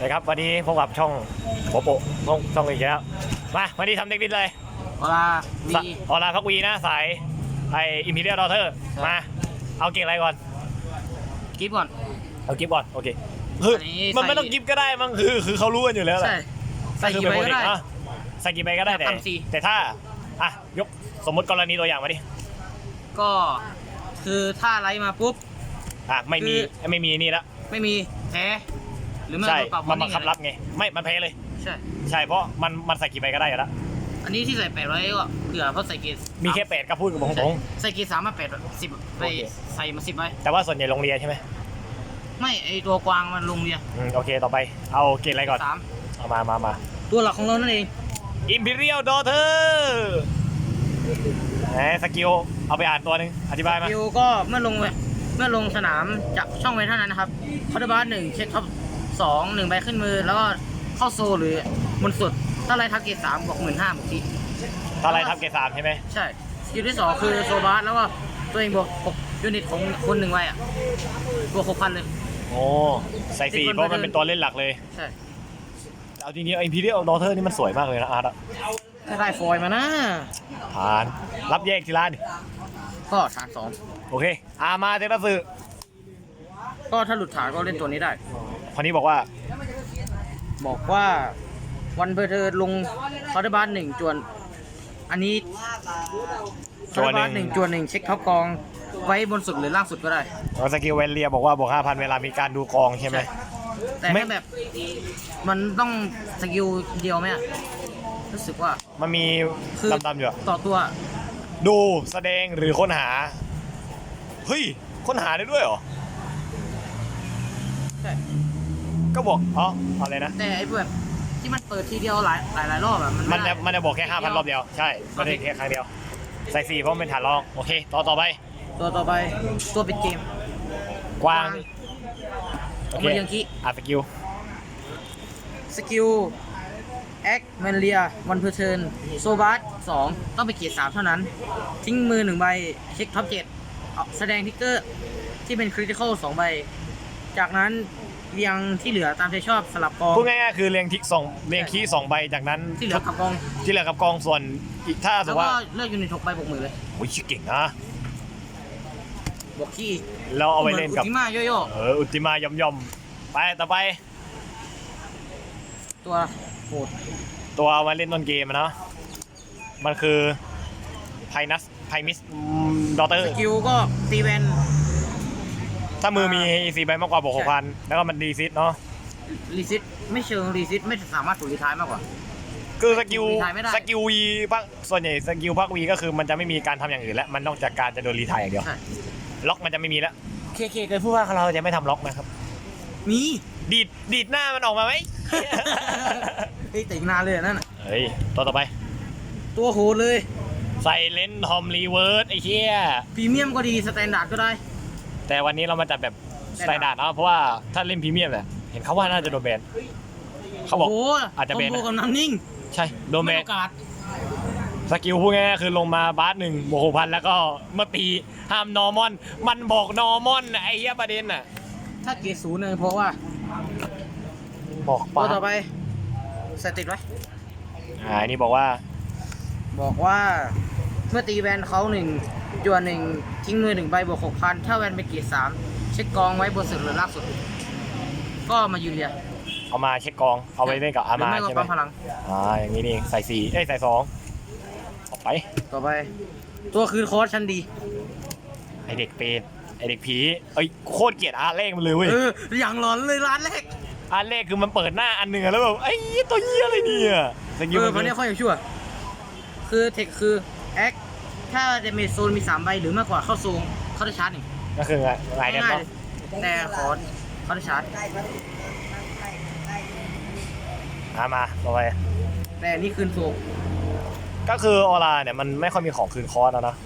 นะครับวันนี้พบกับช่องโปโปช่องช่องอีกแล้วมาวันนี้ทำเด็กดินเลยเวลามีสะออลาพักวีนะสายไออิมพีเรียลดอเทอร์ครับมาเอาเก่งอะไรก่อน กิฟต์ก่อน เอากิฟก่อนโอเคคืออนนี้มันไม่ใส่ต้องกิฟก็ได้มั้งคือคือเขารู้กันอยู่แล้วแหละใช่ ใส่กี่คือใบเป็นก็ได้ อะใส่กี่ใบก็ได้แต่ทำสี่ แต่ถ้าอะยกสมมติกรณีตัวอย่างมาดิก็คือถ้าไลฟ์มาปุ๊บ อะไม่มีคือ ไม่มีนี่ละไม่มีแพ้ หรือไม่ใช่ก็ปรับมันบัง warning คับรับไง ไม่มันแพ้เลย ใช่ ใช่เพราะมันมันใส่กี่ใบก็ได้อยู่แล้วอันนี้ที่ใส่แปดไว้ก็เผื่อเพราะใส่เกสมีแค่แปดก็พูดกับผมตรงใส่เกสสามมาแปดสิบไปโอเคใส่มาสิบไว้ๆแต่ว่าส่วนใหญ่โรงเรียนใช่ไหมไม่ไอตัวกวางมันลงเรียนอืมโอเคต่อไปเอาเกรดอะไรก่อนสามเอามามามาตัวหลักของเรานั่นเอง Imperial Daughter แหมสกิลเอาไปอ่านตัวหนึงอธิบายมาคิวก็เมื่อลงเวเมื่อลงสนามจากช่องเวนเท่านั้นนะครับคอร์ดบาร์หนึ่งเช็คท็อป สองหนึ่งใบขึ้นมือ แล้วก็เข้าโซหรือบนสุด ถ้าไลท์ทักเกตสามบอกหมื่นห้าบวกทีถ้าอะไรทับเกรดสามใช่ไหมใช่สกิลที่สองคือโซบาร์แล้วก็ตัวเองบวกหกยูนิตของคนหนึ่งไว้อะบวกหกพันเลย โอ้ใส่สี่ติดเพบนราะมันเป็นตัวเล่นหลักเลยใช่เอาจริงๆ Imperial Daughter นี่มันสวยมากเลยนะอาร์ตอะถ้าได้ฟอยล์มานะผ่านรับแยกทีละดิก็ฐานสองโอเคอามาเทรัสึก็ถ้าหลุดฐานก็เล่นตัวนี้ได้ คนนี้บอกว่า บอกว่าวันเพอร์เธอลงคอร์ดบาร์หนึ่งจวน อันนี้จวนหนึ่งคอร์ดบาร์หนึ่งจวนหนึ่งเช็คท็อปกองไว้บนสุดหรือล่างสุดก็ได้ สกิลเวนเลียบอกว่าบวก5,000เวลามีการดูกองใช่ไหม แต่ไม่ถ้าแบบ มันต้องสกิลเดียวไหมอะรู้สึกว่ามันมีคือดำๆอยู่อะต่อตัวดูแสดงหรือค้นหา เฮ้ย ค้นหาได้ด้วยเหรอ ใช่ ก็บอกอ๋ออะไรนะ แต่ไอ้แบบที่มันเปิดทีเดียวหลายหลายหลายรอบอะมันมันไได้จะมันจะบอกแค่5,000รอบเดียว ใช่ไม่ได้แค่ครั้งเดียว ใส่สี่เพราะมันเป็นฐานรอง โอเค ต่อต่อไป ตัวต่อไปตัวปิดเกมกวาง โอเอาเคมาเรียงคิอะสกิลสกิลแอคแมนเลียวันเพอร์เทิร์นโซบาร์สองต้องไปเกียร์สามเท่านั้น ทิ้งมือหนึ่งใบเช็คท็อปเจ็ดแสดงทิกเกอร์ที่เป็นคริติคอลสองใบ จากนั้นเรียงที่เหลือตามใจชอบสลับกองพูดง่ายๆคือเรียงทิกสองเรียงคีย์สองใบจากนั้นที่เหลือขับกองที่เหลือกับกองส่วนอีกถ้าสมแล้มวติก็ว่าเลือกยูนิตหกใบบวกมือเลยโอ้ยชื่อเก่งนะบวกขี้แล้วเอาไปเล่นกับ หมือุติมาโยโย่เอออุติมายอมยอมๆไปต่อไปตัวโหดตัวเอามาเล่นต้นเกมอะเนาะมันคือไพนัสไพมิสดอเตอสร์กิลก็ตีแวน ถ้ามือมีสี่ใบมากกว่าบวกหกพันแล้วก็มันดีซิตเนาะรีซิตไม่เชิงรีซิตไม่สามารถถูกรีทายมากกว่า คือสกิลรีไทร์ไม่ได้ สกิลวีพักส่วนใหญ่สกิลพักวีก็คือมันจะไม่มีการทำอย่างอื่นแล้ว มันนอกจากการจะโดนรีไทายอย่างเดียว ใช่ล็อกมันจะไม่มีแล้วเคเคเคยพูดว่าเราจะไม่ทำล็อกนะครับ มีดีดดีดหน้ามันออกมาไหม เฮ้ยแต่อีกนานเลยอะนั่นน่ะเฮ้ยตัวต่อไป ตัวโหดเลย ใส่เลนส์ทอมรีเวิร์สไอ้เหี้ยพรีเมียมก็ดีสแตนดาร์ดก็ได้ แต่วันนี้เรามาจัดแบบสแน่ไตนอนล์ดาร์ดเนาะเพราะว่าถ้าเล่นพรีเมียมเนี่ยเห็นเขาว่าน่าจะโดนแบนเขาบอกโอ้โหอาจจะเป็นนะคอมโบกับน้ำนิ่งใช่โดนแบไม่นโอกาสสกิลพูดง่ายๆคือลงมาบาสหนึ่งบวกหกพันแล้วก็เมื่อตีห้ามนอร์มอน มันบอกนอร์มอนน่ะไอ้เหี้ยประเด็นน่ะถ้าเกรดศูนย์เลยเพราะว่าบอกตัปาวต่อไปใส่ติดไว้อ่าอันนี่บอกว่าบอกว่า เมื่อตีแวนเขาหนึ่ง จวนหนึ่งทิ้งมือหนึ่งใบบวกหกพันถ้าแวนเป็นเกรดสามเช็คกองไว้บนสุดหรือล่างสุด ก็มายืนเรียงเอามาเช็คกอง เอาไว้เล่นกับอาหรือมาไม่ก็ใช่ไหมปั๊มพลัง อ่าอย่างนี้นี่เองใส่สี่เอ้ยใส่สองออกไป ต่อไป ตัวคืนคอร์สชั้นดี ไอเด็กเปรตไอเด็กผีเอ้ยโคตรเกลียดอาร์ตเลขมันเลยเว้ยเออ อย่างหลอนเลยร้านแรกอาร์ตเลขคือมันเปิดหน้าอันหนึ่งอะแล้วแบบไอ้เหี้ยตัวเหี้ยอะไรเนี่ยสกิลเออมันคนนี้ค่อยชั่ว คือเทคคือแอค ถ้าเดเมจโซนมีสามใบหรือมากกว่าเข้าซูงเขาได้ชาร์จหนึ่งก็คือไงไงกันง่ายๆเนาะเลยแต่ขอเขาได้ชาร์จอ่ามาต่อไปแต่อันนี่คืนโซงก็คือออร่าเนี่ยมันไม่ค่อยมีของคืนคอร์สแล้วนะ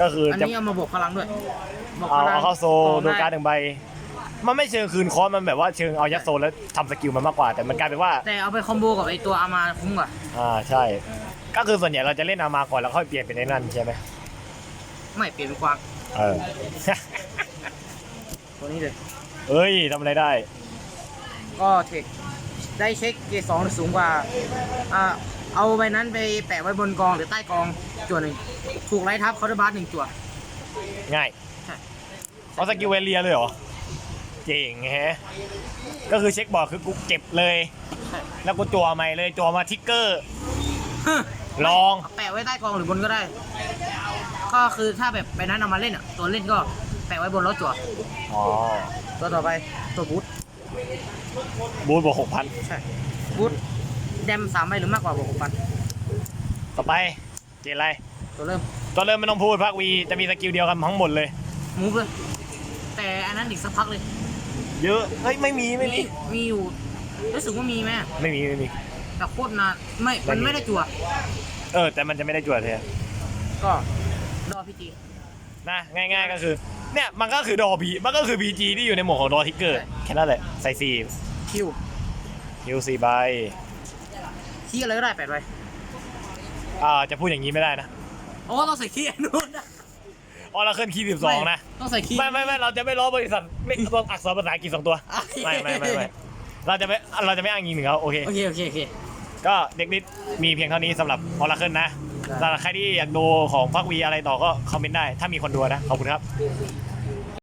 ก็คืออันจะ นี้เอามาบวกพลังด้วยบวกเอาพลังเอาเข้าโซของดูได้การ์ดหนึ่งใบ มันไม่เชิงคืนคอร์สมันแบบว่าเชิงเอายัดโซแล้วทำสกิลมันมากกว่า แต่มันกลายเป็นว่า แต่เอาไปคอมโบกับไอตัวอามาคุ้มกว่าอ่าใช่ ก็คือส่วนใหญ่เราจะเล่นอามาก่อนแล้วค่อยเปลี่ยนเป็นไอ้นั่นใช่ไหมไม่เปลี่ยนเป็นกวางเออ ตัวนี้เลย เอ้ยทำอะไรได้ ก็เทคได้เช็คเกรดสองหรือสูงกว่าอ่า เอาใบนั้นไปแปะไว้บนกองหรือใต้กองจั่วหนึ่งถูกไล่ทับเขาได้บาสหนึ่งจั่วง่ายใช่เอาสกิลเวเลียเลยเหรอ เจ๋งแฮะ ก็คือเช็คบอร์ดคือกูเก็บเลยใช่แล้วกูจัวใหม่เลยจัวมาทิกเกอร์ ลอง แปะไว้ใต้กองหรือบนก็ได้ ก็คือถ้าแบบใบนั้นเอามาเล่นอะ ตัวเล่นก็แปะไว้บนแล้วจั่วอ๋อ ตัวต่อไปตัวบูทบูทบวกหกพันใช่บูทแดมสามใบหรือมากกว่าบวกหกพันต่อไปเจนอะไรตัวเริ่มตัวเริ่มไม่ต้องพูดพักวีจะมีสกิลเดียวกันทั้งหมดเลย มูฟเลยแต่อันนั้นอีกสักพักเลย เยอะ เฮ้ย ไม่มีไม่มี มีอยู่รู้สึกว่ามีไหมไม่มี ไม่มี แต่โคตรนานไม่มันไม่มีไม่ได้จั่ว เออ แต่มันจะไม่ได้จั่วเธอก็รอพี่จีนะง่าย ๆก็คือ เนี่ยมันก็คือดอพีมันก็คือพีจีที่อยู่ในหมวดของดอทิกเกอร์ใช่แค่นั้นแหละใส่สี่คิวฮิวสี่ใบที่อะไรก็ได้แปดใบอ่าจะพูดอย่างนี้ไม่ได้นะโอ้ต้องใส่ขี้อันนู้นนะออราเคิลคีย์สิบสองนะ ต้องใส่ขี้ไม่ไม่ไม่เราจะไม่ล้อบริษัทไม่ต้องอักษรภาษาอังกฤษสองตัวอะไม่ไม่ไม่ไม่เราจะไม่เราจะไม่อ้างอิงถึงเขาโอเคโอเคโอเคโอเค ก็เด็กนิดมีเพียงเท่านี้สำหรับออราเคิลนะสำหรับใครที่อยากดูของพักวีอะไรต่อก็คอมเมนต์ได้ ถ้ามีคนดูนะ ขอบคุณครับ